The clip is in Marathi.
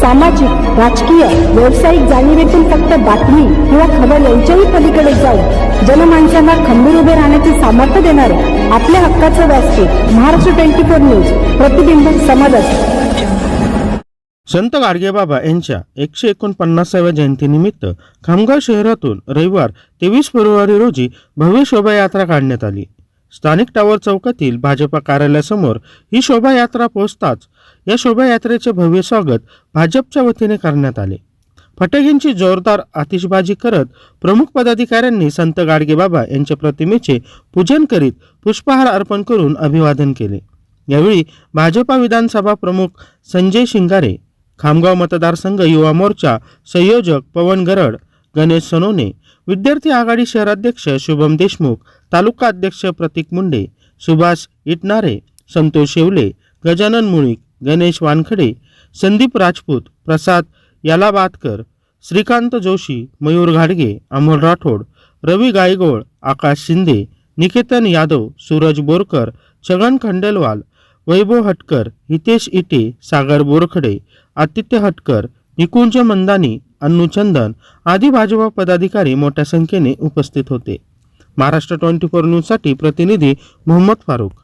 सामाजिक राजकीय व्यावसायिक जाणीवेतून फक्त बातमी किंवा खबर यांच्याही पलीकडे जाऊन जनमानसांना खंबीर उभे राहण्याचे सामर्थ्य देणारे आपल्या हक्काचं व्यासपीठ महाराष्ट्र ट्वेंटी फोर न्यूज प्रतिबिंब समाजात संत गाडगेबाबा यांच्या एकशे एकोणपन्नासाव्या जयंतीनिमित्त खामगाव शहरातून रविवार तेवीस फेब्रुवारी रोजी भव्य शोभायात्रा काढण्यात आली. स्थानिक टावर चौकातील भाजपा कार्यालयासमोर ही शोभायात्रा पोहोचताच या शोभायात्रेचे भव्य स्वागत भाजपच्या वतीने करण्यात आले. फटाक्यांची जोरदार आतिषबाजी करत प्रमुख पदाधिकाऱ्यांनी संत गाडगेबाबा यांच्या प्रतिमेचे पूजन करीत पुष्पहार अर्पण करून अभिवादन केले. यावेळी भाजपा विधानसभा प्रमुख संजय शिंगारे खामगाव मतदारसंघ युवा मोर्चा संयोजक पवन गरड गणेश सोनवणे विद्यार्थी आघाडी शहराध्यक्ष शुभम देशमुख तालुका अध्यक्ष प्रतीक मुंडे सुभाष इटनारे संतोष शेवले गजानन मुळीक गणेश वानखडे संदीप राजपूत प्रसाद यालाबादकर श्रीकांत जोशी मयूर घाडगे अमोल राठोड रवी गायगोळ आकाश शिंदे निकेतन यादव सूरज बोरकर छगन खंडेलवाल वैभव हटकर हितेश इटे सागर बोरखडे आदित्य हटकर निकुंज मंदानी अन्नू चंदन आदी भाजपा पदाधिकारी मोठ्या संख्येने उपस्थित होते. महाराष्ट्र ट्वेंटी फोर न्यूजसाठी प्रतिनिधी मोहम्मद फारूक